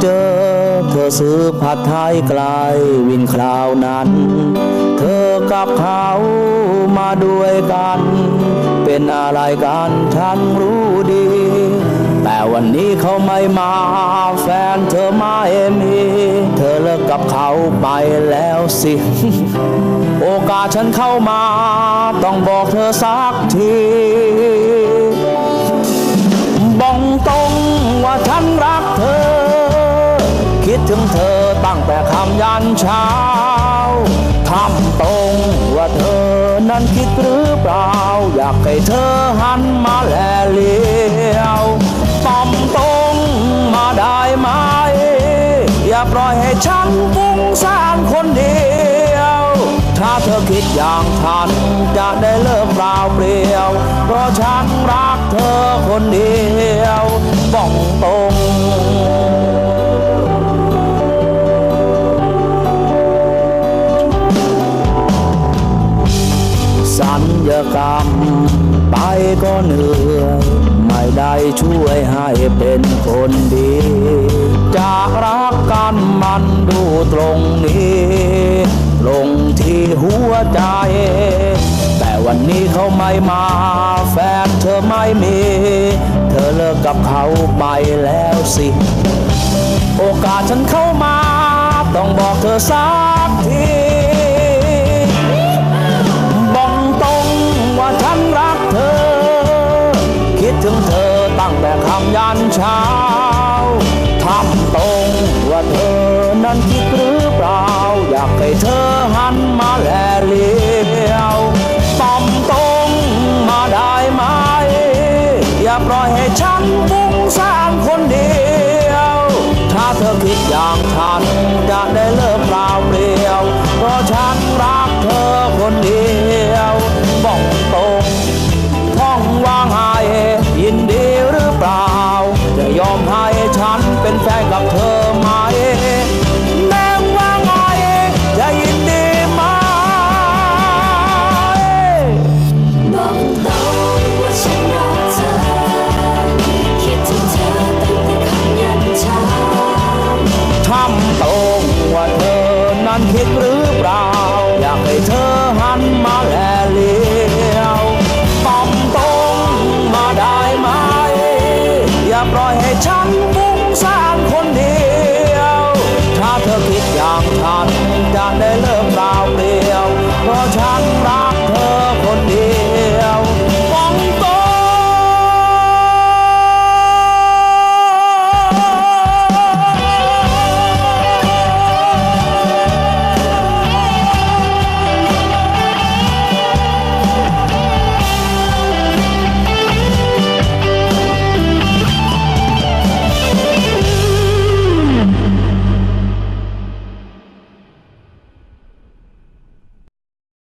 เธอซื้อผัดไทยไกลวินคราวนั้น เธอกับเขามาด้วยกัน เป็นอะไรกันฉันรู้ดี แต่วันนี้เขาไม่มา แฟนเธอไม่มี เธอเลิกกับเขาไปแล้วสิ โอกาสฉันเข้ามา ต้องบอกเธอสักที ยันเช้าทำตรงว่าเธอนั้นคิดหรือเปล่า อยากให้เธอหันมาแลเลี้ยวตอมตรงมาได้ไหม อย่าปล่อยให้ฉันฟุ้งซ่านคนเดียว ถ้าเธอคิดอย่างฉันจะได้เลิกเปล่าเปลี่ยว เพราะฉันรักเธอคนเดียวบอกตรง ก็เหนื่อยไม่ได้ช่วยให้เป็นคนดี จากรักกันมันดูตรงนี้ ลงที่หัวใจ แต่วันนี้เขาไม่มา แฟนเธอไม่มี เธอเลิกกับเขาไปแล้วสิ โอกาสฉันเข้ามา ต้องบอกเธอสักที อคิันคิดหรือเปล่า อยากให้เธอหันมาแลเลี้ยวตอมตรงมาได้ไหม อย่าปล่อยให้ฉันฟุ้งซ่านคนเดียว ถ้าเธอคิดอย่างฉันจะได้เลิกเปล่าเปลี่ยวเพราะฉัน